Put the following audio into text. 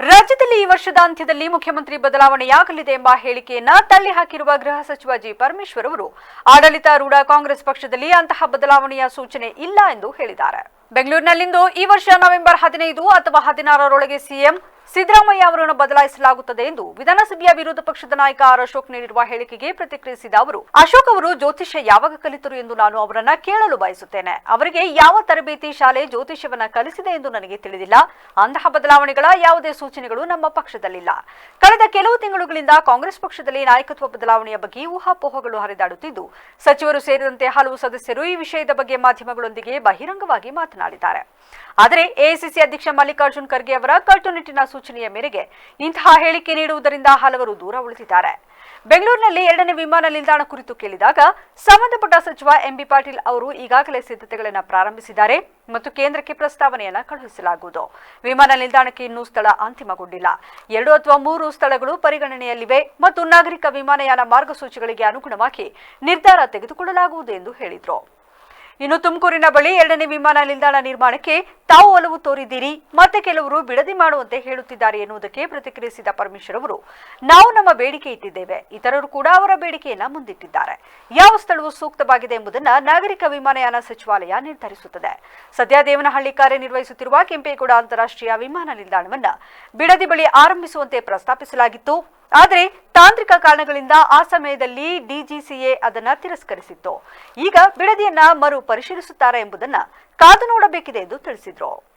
ರಾಜ್ಯದಲ್ಲಿ ಈ ವರ್ಷದ ಅಂತ್ಯದಲ್ಲಿ ಮುಖ್ಯಮಂತ್ರಿ ಬದಲಾವಣೆಯಾಗಲಿದೆ ಎಂಬ ಹೇಳಿಕೆಯನ್ನ ತಳ್ಳಿ ಹಾಕಿರುವ ಗೃಹ ಸಚಿವ ಜಿ ಪರಮೇಶ್ವರ್ ಅವರು. ಆಡಳಿತಾರೂಢ ಕಾಂಗ್ರೆಸ್ ಪಕ್ಷದಲ್ಲಿ ಅಂತಹ ಬದಲಾವಣೆಯ ಸೂಚನೆ ಇಲ್ಲ ಎಂದು ಹೇಳಿದ್ದಾರೆ. ಬೆಂಗಳೂರಿನಲ್ಲಿಂದು ಈ ವರ್ಷ ನವೆಂಬರ್ ಹದಿನೈದು ಅಥವಾ ಹದಿನಾರರೊಳಗೆ ಸಿಎಂ ಸಿದ್ದರಾಮಯ್ಯ ಅವರನ್ನು ಬದಲಾಯಿಸಲಾಗುತ್ತದೆ ಎಂದು ವಿಧಾನಸಭೆಯ ವಿರೋಧ ಪಕ್ಷದ ನಾಯಕ ಆರ್ ಅಶೋಕ್ ನೀಡಿರುವ ಹೇಳಿಕೆಗೆ ಪ್ರತಿಕ್ರಿಯಿಸಿದ ಅವರು, ಅಶೋಕ್ ಅವರು ಜ್ಯೋತಿಷ್ಯ ಯಾವಾಗ ಕಲಿತರು ಎಂದು ನಾನು ಅವರನ್ನ ಕೇಳಲು ಬಯಸುತ್ತೇನೆ. ಅವರಿಗೆ ಯಾವ ತರಬೇತಿ ಶಾಲೆ ಜ್ಯೋತಿಷ್ಯವನ್ನ ಕಲಿಸಿದೆ ಎಂದು ನನಗೆ ತಿಳಿದಿಲ್ಲ. ಅಂತಹ ಬದಲಾವಣೆಗಳ ಯಾವುದೇ ಸೂಚನೆಗಳು ನಮ್ಮ ಪಕ್ಷದಲ್ಲಿಲ್ಲ. ಕಳೆದ ಕೆಲವು ತಿಂಗಳುಗಳಿಂದ ಕಾಂಗ್ರೆಸ್ ಪಕ್ಷದಲ್ಲಿ ನಾಯಕತ್ವ ಬದಲಾವಣೆಯ ಬಗ್ಗೆ ಊಹಾಪೋಹಗಳು ಹರಿದಾಡುತ್ತಿದ್ದು, ಸಚಿವರು ಸೇರಿದಂತೆ ಹಲವು ಸದಸ್ಯರು ಈ ವಿಷಯದ ಬಗ್ಗೆ ಮಾಧ್ಯಮಗಳೊಂದಿಗೆ ಬಹಿರಂಗವಾಗಿ ಮಾತನಾಡಿದ್ದಾರೆ. ಆದರೆ ಎಐಸಿಸಿ ಅಧ್ಯಕ್ಷ ಮಲ್ಲಿಕಾರ್ಜುನ್ ಖರ್ಗೆ ಅವರ ಕಟ್ಟುನಿಟ್ಟಿನ ಸೂಚನೆಯ ಮೇರೆಗೆ ಇಂತಹ ಹೇಳಿಕೆ ನೀಡುವುದರಿಂದ ಹಲವರು ದೂರ ಉಳಿದಿದ್ದಾರೆ. ಬೆಂಗಳೂರಿನಲ್ಲಿ ಎರಡನೇ ವಿಮಾನ ನಿಲ್ದಾಣ ಕುರಿತು ಕೇಳಿದಾಗ ಸಂಬಂಧಪಟ್ಟ ಸಚಿವ ಎಂಬಿ ಪಾಟೀಲ್ ಅವರು ಈಗಾಗಲೇ ಸಿದ್ಧತೆಗಳನ್ನು ಪ್ರಾರಂಭಿಸಿದ್ದಾರೆ ಮತ್ತು ಕೇಂದ್ರಕ್ಕೆ ಪ್ರಸ್ತಾವನೆಯನ್ನು ಕಳುಹಿಸಲಾಗುವುದು. ವಿಮಾನ ನಿಲ್ದಾಣಕ್ಕೆ ಇನ್ನೂ ಸ್ಥಳ ಅಂತಿಮಗೊಂಡಿಲ್ಲ. ಎರಡು ಅಥವಾ ಮೂರು ಸ್ಥಳಗಳು ಪರಿಗಣನೆಯಲ್ಲಿವೆ ಮತ್ತು ನಾಗರಿಕ ವಿಮಾನಯಾನ ಮಾರ್ಗಸೂಚಿಗಳಿಗೆ ಅನುಗುಣವಾಗಿ ನಿರ್ಧಾರ ತೆಗೆದುಕೊಳ್ಳಲಾಗುವುದು ಎಂದು ಹೇಳಿದರು. ಇನ್ನು ತುಮಕೂರಿನ ಬಳಿ ಎರಡನೇ ವಿಮಾನ ನಿಲ್ದಾಣ ನಿರ್ಮಾಣಕ್ಕೆ ತಾವು ಒಲವು ತೋರಿದ್ದೀರಿ, ಮತ್ತೆ ಕೆಲವರು ಬಿಡದಿ ಮಾಡುವಂತೆ ಹೇಳುತ್ತಿದ್ದಾರೆ ಎನ್ನುವುದಕ್ಕೆ ಪ್ರತಿಕ್ರಿಯಿಸಿದ ಪರಮೇಶ್ವರ್ ಅವರು, ನಾವು ನಮ್ಮ ಬೇಡಿಕೆ ಇಟ್ಟಿದ್ದೇವೆ. ಇತರರು ಕೂಡ ಅವರ ಬೇಡಿಕೆಯನ್ನ ಮುಂದಿಟ್ಟಿದ್ದಾರೆ. ಯಾವ ಸ್ಥಳವು ಸೂಕ್ತವಾಗಿದೆ ಎಂಬುದನ್ನ ನಾಗರಿಕ ವಿಮಾನಯಾನ ಸಚಿವಾಲಯ ನಿರ್ಧರಿಸುತ್ತದೆ. ಸದ್ಯ ದೇವನಹಳ್ಳಿ ಕಾರ್ಯನಿರ್ವಹಿಸುತ್ತಿರುವ ಕೆಂಪೇಗೌಡ ಅಂತಾರಾಷ್ಟ್ರೀಯ ವಿಮಾನ ನಿಲ್ದಾಣವನ್ನ ಬಿಡದಿ ಬಳಿ ಆರಂಭಿಸುವಂತೆ ಪ್ರಸ್ತಾಪಿಸಲಾಗಿತ್ತು. ಆದರೆ ತಾಂತ್ರಿಕ ಕಾರಣಗಳಿಂದ ಆ ಸಮಯದಲ್ಲಿ ಡಿಜಿಸಿಎ ಅದನ್ನ ತಿರಸ್ಕರಿಸಿತ್ತು. ಈಗ ಬಿಡದಿಯನ್ನ ಮರು ಪರಿಶೀಲಿಸುತ್ತಾರೆ ಎಂಬುದನ್ನ ಕಾದು ನೋಡಬೇಕಿದೆ ಎಂದು ತಿಳಿಸಿದ್ರು bidrag.